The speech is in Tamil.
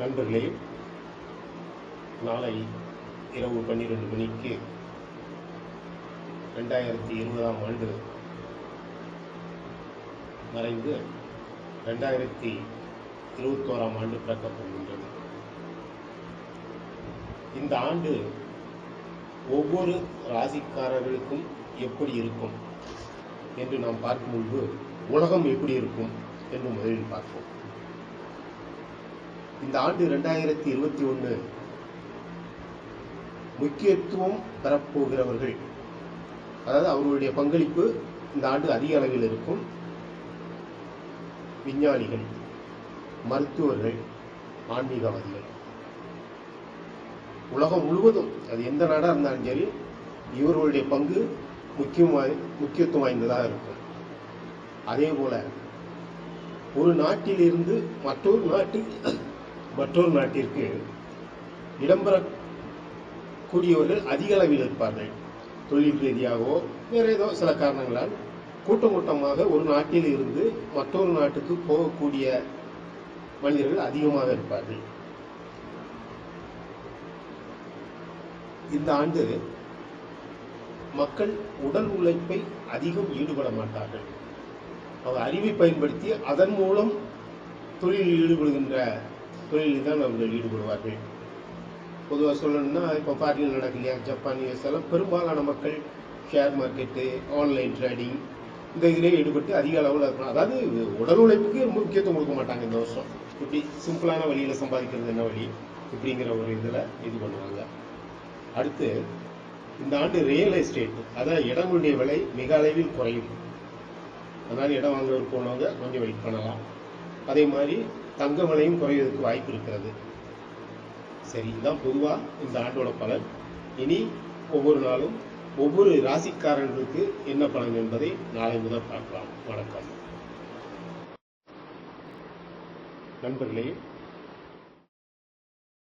நண்பர்களே நாளை இரவு பன்னிரெண்டு மணிக்கு ரெண்டாயிரத்தி இருபதாம் ஆண்டு மறைந்து ரெண்டாயிரத்தி இருபத்தோராம் ஆண்டு பிறக்கப்படுகின்றது இந்த ஆண்டு ஒவ்வொரு ராசிக்காரர்களுக்கும் எப்படி இருக்கும் என்று நாம் பார்க்கும் முன்பு உலகம் எப்படி இருக்கும் என்று முதலில் பார்ப்போம். இந்த ஆண்டு ரெண்டாயிரத்தி இருபத்தி ஒன்று முக்கியத்துவம் பெறப்போகிறவர்கள் அதாவது அவர்களுடைய பங்களிப்பு இந்த ஆண்டு அதிக அளவில் இருக்கும் விஞ்ஞானிகள் மருத்துவர்கள் ஆன்மீகவாதிகள். உலகம் முழுவதும் அது எந்த நாடாக இருந்தாலும் சரி இவர்களுடைய பங்கு முக்கியமாக முக்கியத்துவம் வாய்ந்ததாக இருக்கும். அதே போல ஒரு நாட்டிலிருந்து மற்றொரு நாட்டுக்கு மற்றொரு நாட்டிற்கு இடம்பெறக்கூடியவர்கள் அதிக அளவில் இருப்பார்கள். தொழில் ரீதியாகவோ வேறு ஏதோ சில காரணங்களால் கூட்டம் கூட்டமாக ஒரு நாட்டில் இருந்து மற்றொரு நாட்டுக்கு போகக்கூடிய மனிதர்கள் அதிகமாக இருப்பார்கள். இந்த ஆண்டு மக்கள் உடல் உழைப்பை அதிகம் ஈடுபட மாட்டார்கள். அவர் அறிவை பயன்படுத்தி அதன் மூலம் தொழிலில் ஈடுபடுகின்ற தொழிலில் தான் அவர்கள் ஈடுபடுவார்கள். பொதுவாக சொல்லணும்னா இப்போ ஃபாரின் நடக்கலையா? ஜப்பான் யூஎஸ் எல்லாம் பெரும்பாலான மக்கள் ஷேர் மார்க்கெட்டு ஆன்லைன் ட்ரேடிங் இந்த இதிலே ஈடுபட்டு அதிக அளவில் இருக்கணும் அதாவது உடல் உழைப்புக்கு ரொம்ப முக்கியத்துவம் கொடுக்க மாட்டாங்க இந்த வருஷம். இப்படி சிம்பிளான வழியில் சம்பாதிக்கிறது என்ன வழி? இப்படிங்கிற ஒரு இதில் இது பண்ணுவாங்க. அடுத்து இந்த ஆண்டு ரியல் எஸ்டேட் அதான் இடங்களுடைய விலை மிக அளவில் குறையும். அதனால் இடம் வாங்குறவர் போனவங்க கொஞ்சம் வெயிட் பண்ணலாம். அதே மாதிரி தங்க விலையும் குறைவதற்கு வாய்ப்பு இருக்கிறது. சரி இதுதான் பொதுவாக இந்த ஆண்டோட பலன். இனி ஒவ்வொரு நாளும் ஒவ்வொரு ராசிக்காரர்களுக்கு என்ன பலன் என்பதை நாளை முதல் பார்க்கலாம். வணக்கம். நண்பர்களே